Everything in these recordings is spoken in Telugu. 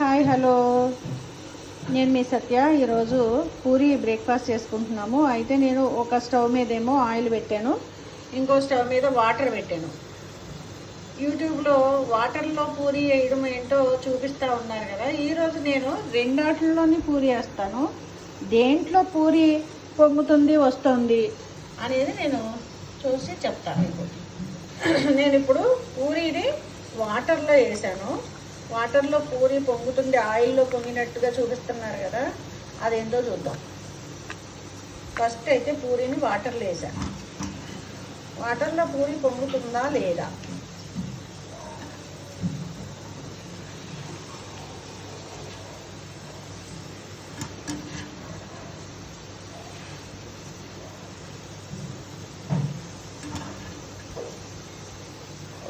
Hi hello. నేను మీ సత్య. ఈరోజు పూరి బ్రేక్ఫాస్ట్ చేసుకుంటున్నాము. అయితే నేను ఒక స్టవ్ మీదేమో ఆయిల్ పెట్టాను. ఇంకో స్టవ్ మీద వాటర్ పెట్టాను. యూట్యూబ్లో వాటర్లో పూరి వేయడం ఏంటో చూపిస్తూ ఉన్నారు కదా. ఈరోజు నేను రెండాట్లలోని పూరి వేస్తాను. దేంట్లో పూరి పొంగుతుంది వస్తుంది అనేది నేను చూసి చెప్తాను నేను ఇప్పుడు పూరీని వాటర్లో వేసాను. వాటర్లో పూరి పొంగుతుంది ఆయిల్లో పొంగినట్టుగా చూపిస్తున్నారు కదా అదేంటో చూద్దాం. ఫస్ట్ అయితే పూరిని వాటర్లో వేసాను. వాటర్లో పూరి పొంగుతుందా లేదా?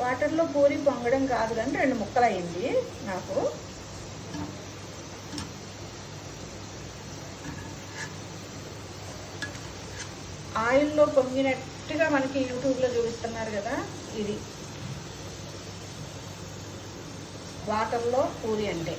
వాటర్లో పూరి పొంగడం కాదు కానీ రెండు ముక్కలు అయింది నాకు. ఆయిల్లో పొంగినట్టుగా మనకి యూట్యూబ్లో చూపిస్తున్నారు కదా ఇది. వాటర్లో పూరి అంటే.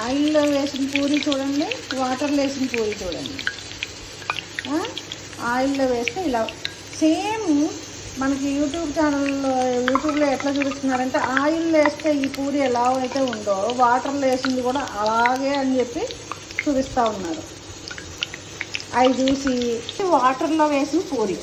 ఆయిల్లో వేసిన పూరి చూడండి వాటర్లో వేసిన పూరి చూడండి. ఆయిల్లో వేస్తే ఇలా. సేమ్ మనకి యూట్యూబ్ ఛానల్లో యూట్యూబ్లో ఎట్లా చూపిస్తున్నారంటే ఆయిల్లో వేస్తే ఈ పూరి ఎలా అయితే ఉందో వాటర్లో వేసింది కూడా అలాగే అని చెప్పి చూపిస్తూ ఉన్నారు. అవి చూసి వాటర్లో వేసిన పూరి.